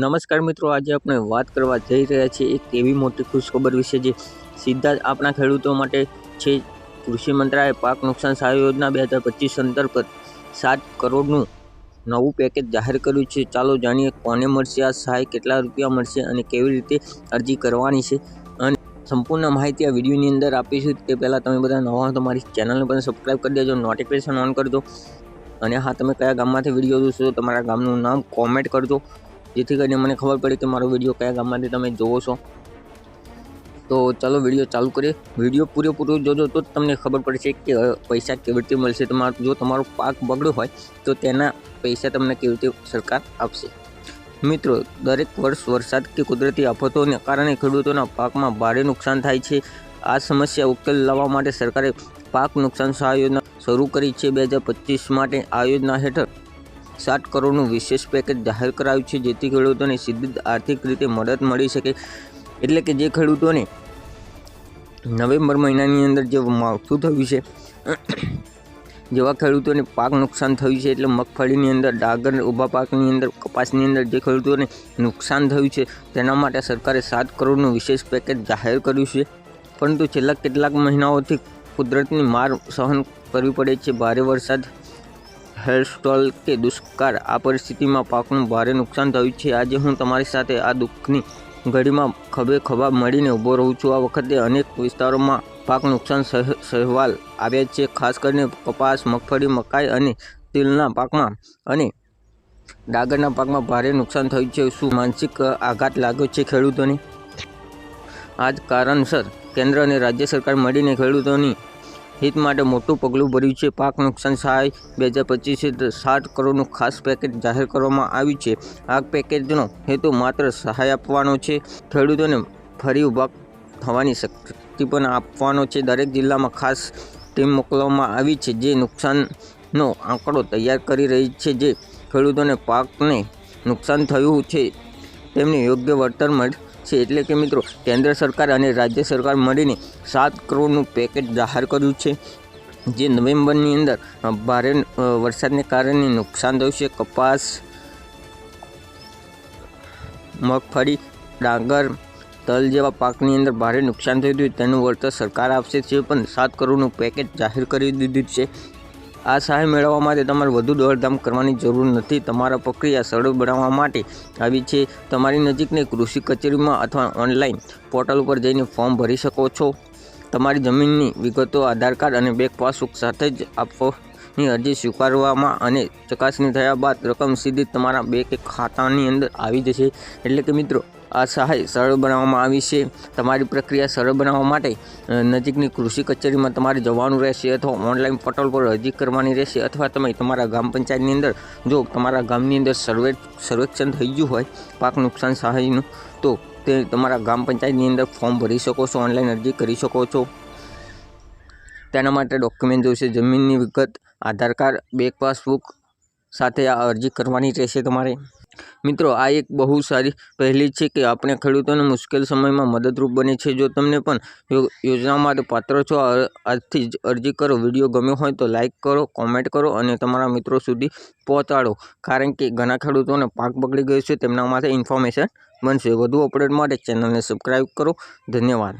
નમસ્કાર મિત્રો, આજે આપણે વાત કરવા જઈ રહ્યા છીએ એક એવી મોટી ખુશખબર વિશે જે સીધા જ આપણા ખેડૂતો માટે છે. કૃષિ મંત્રાલય પાક નુકસાન સહાય યોજના બે હજાર પચીસ અંતર્ગત સાત કરોડનું નવું પેકેજ જાહેર કર્યું છે. ચાલો જાણીએ કોને મળશે, આ સહાય કેટલા રૂપિયા મળશે અને કેવી રીતે અરજી કરવાની છે. અને સંપૂર્ણ માહિતી આ વિડીયોની અંદર આપીશું. તે પહેલાં તમે બધા નવા તમારી મારી ચેનલને પણ સબસ્ક્રાઈબ કરી દેજો, નોટિફિકેશન ઓન કરજો અને હા, તમે કયા ગામમાંથી વીડિયો જોશો તમારા ગામનું નામ કોમેન્ટ કરજો. જેથી કરીને મને ખબર પડે કે મારો વીડિયો કયા ગામમાંથી તમે જોવો છો. તો ચાલો વીડિયો ચાલુ કરીએ. વીડિયો પૂરેપૂરો જોજો તો તમને ખબર પડશે કે પૈસા કેવી રીતે મળશે. તમારો, જો તમારો પાક બગડ્યો હોય તો તેના પૈસા તમને કેવી રીતે સરકાર આપશે. મિત્રો, દરેક વર્ષ વરસાદ કે કુદરતી આફતોને કારણે ખેડૂતોના પાકમાં ભારે નુકસાન થાય છે. આ સમસ્યા ઉકેલ લાવવા માટે સરકારે પાક નુકસાન સહાય યોજના શરૂ કરી છે. બે હજાર પચીસ માટે આ યોજના હેઠળ સાત કરોડનું વિશેષ પેકેજ જાહેર કરાયું છે, જેથી ખેડૂતોને સીધી આર્થિક રીતે મદદ મળી શકે. એટલે કે જે ખેડૂતોને નવેમ્બર મહિનાની અંદર જે માવઠું થયું છે, જેવા ખેડૂતોને પાક નુકસાન થયું છે, એટલે મગફળીની અંદર ડાગર ઊભા પાકની અંદર, કપાસની અંદર જે ખેડૂતોને નુકસાન થયું છે, તેના માટે સરકારે સાત કરોડનું વિશેષ પેકેજ જાહેર કર્યું છે. પરંતુ છેલ્લા કેટલાક મહિનાઓથી કુદરતની માર સહન કરવી પડે છે, ભારે વરસાદ હેરસ્ટોલ કે દુષ્કાળ આ પરિસ્થિતિમાં પાકનું ભારે નુકસાન થયું છે. આજે હું તમારી સાથે આ દુઃખની ઘડીમાં ખભે ખભા મળીને ઊભો રહું છું. આ વખતે અનેક વિસ્તારોમાં પાક નુકસાન સહ- સહેવાલ આવ્યા છે. ખાસ કરીને કપાસ, મગફળી, મકાઈ અને તિલના પાકમાં અને ડાંગરના પાકમાં ભારે નુકસાન થયું છે. શું માનસિક આઘાત લાગ્યો છે ખેડૂતોને? આ જ કારણસર કેન્દ્ર અને રાજ્ય સરકાર મળીને ખેડૂતોની હિત માટે મોટું પગલું ભર્યું છે. પાક નુકસાન સહાય બે હજાર પચીસ સાત કરોડનું ખાસ પેકેજ જાહેર કરવામાં આવ્યું છે. આ પેકેજનો હેતુ માત્ર સહાય આપવાનો છે. ખેડૂતોને ફરી ઊભા થવાની શક્તિ પણ આપવાનો છે. દરેક જિલ્લામાં ખાસ ટીમ મોકલવામાં આવી છે, જે નુકસાનનો આંકડો તૈયાર કરી રહી છે, જે ખેડૂતોને પાકને નુકસાન થયું છે. તેમને યોગ્ય વળતર મળશે એટલે કે મિત્રો, કેન્દ્ર સરકાર અને રાજ્ય સરકાર મળીને સાત કરોડનું પેકેજ જાહેર કર્યું છે, જે નવેમ્બરની અંદર ભારે વરસાદને કારણે નુકસાન થયું છે. કપાસ, મગફળી, ડાંગર, તલ જેવા પાકની અંદર ભારે નુકસાન થયું હતું. તેનું વળતર સરકાર આપશે છે પણ સાત કરોડનું પેકેજ જાહેર કરી દીધું છે. આ સહાય મેળવવા માટે તમારે વધુ દોડધામ કરવાની જરૂર નથી. તમારા પ્રક્રિયા સરળ બનાવવા માટે આવી છે. તમારી નજીકની કૃષિ કચેરીમાં અથવા ઓનલાઈન પોર્ટલ ઉપર જઈને ફોર્મ ભરી શકો છો. તમારી જમીનની વિગતો, આધાર કાર્ડ અને બેંક પાસબુક સાથે જ આપવાની અરજી સ્વીકારવામાં અને ચકાસણી થયા બાદ રકમ સીધી તમારા બેંક ખાતાની અંદર આવી જશે. એટલે કે મિત્રો, આ સહાય સરળ બનાવવામાં આવી છે. તમારી પ્રક્રિયા સરળ બનાવવા માટે નજીકની કૃષિ કચેરીમાં તમારે જવાનું રહેશે અથવા ઓનલાઈન પોર્ટલ પર અરજી કરવાની રહેશે અથવા તમે તમારા ગ્રામ પંચાયતની અંદર, જો તમારા ગામની અંદર સર્વે, સર્વેક્ષણ થઈ ગયું હોય, પાક નુકસાન સહાયનું, તો તે તમારા ગ્રામ પંચાયતની અંદર ફોર્મ ભરી શકો છો, ઓનલાઈન અરજી કરી શકો છો. તેના માટે ડોક્યુમેન્ટ જોઈશે, જમીનની વિગત આધાર કાર્ડ, બેંક પાસબુક સાથે આ અરજી કરવાની રહેશે તમારે. મિત્રો, આ એક બહુ સારી પહેલી છે કે આપણે ખેડૂતોને મુશ્કેલ સમયમાં મદદરૂપ બને છે. જો તમને પણ યોજના માટે પાત્ર છો આજથી જ અરજી કરો. વીડિયો ગમ્યો હોય તો લાઇક કરો, કોમેન્ટ કરો અને તમારા મિત્રો સુધી પહોંચાડો. કારણ કે ઘણા ખેડૂતોને પાક બગડી ગયો છે, તેમના માટે ઇન્ફોર્મેશન બનશે. વધુ અપડેટ માટે ચેનલને સબસ્ક્રાઈબ કરો. ધન્યવાદ.